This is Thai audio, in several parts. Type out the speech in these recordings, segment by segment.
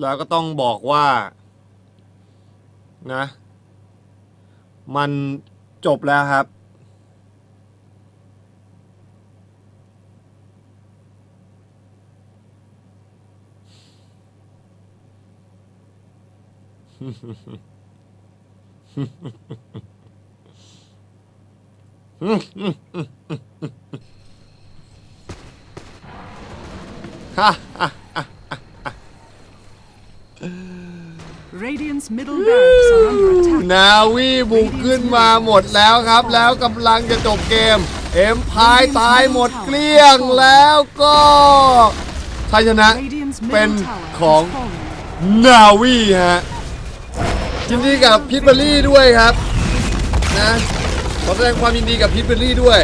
แล้วก็ต้องบอกว่านะ มันจบแล้วครับ ฮ่าฮ่า นาวีบุกขึ้นมาหมดแล้วครับ แล้วกำลังจะจบเกม เอ็มพายตายหมดเกลี้ยงแล้วก็ชัยชนะ Radiant's เป็น middle tower ของ has fallen. นาวีฮะยินดีกับพิทเบอร์รี่ด้วยครับนะขอแสดงความยินดีกับพิทเบอร์รี่ด้วย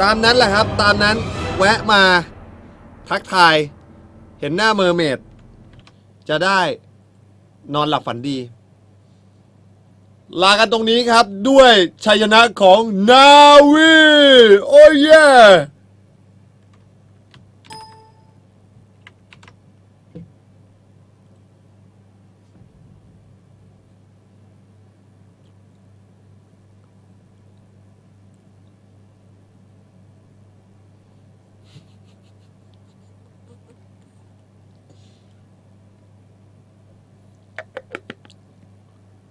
ตามนั้นแหละครับ ตามนั้นแวะมาทักทาย เห็นหน้าเมอร์เมดจะได้นอนหลับฝันดี ลากันตรงนี้ครับด้วยชัยชนะของนาวี โอ้ย yeah!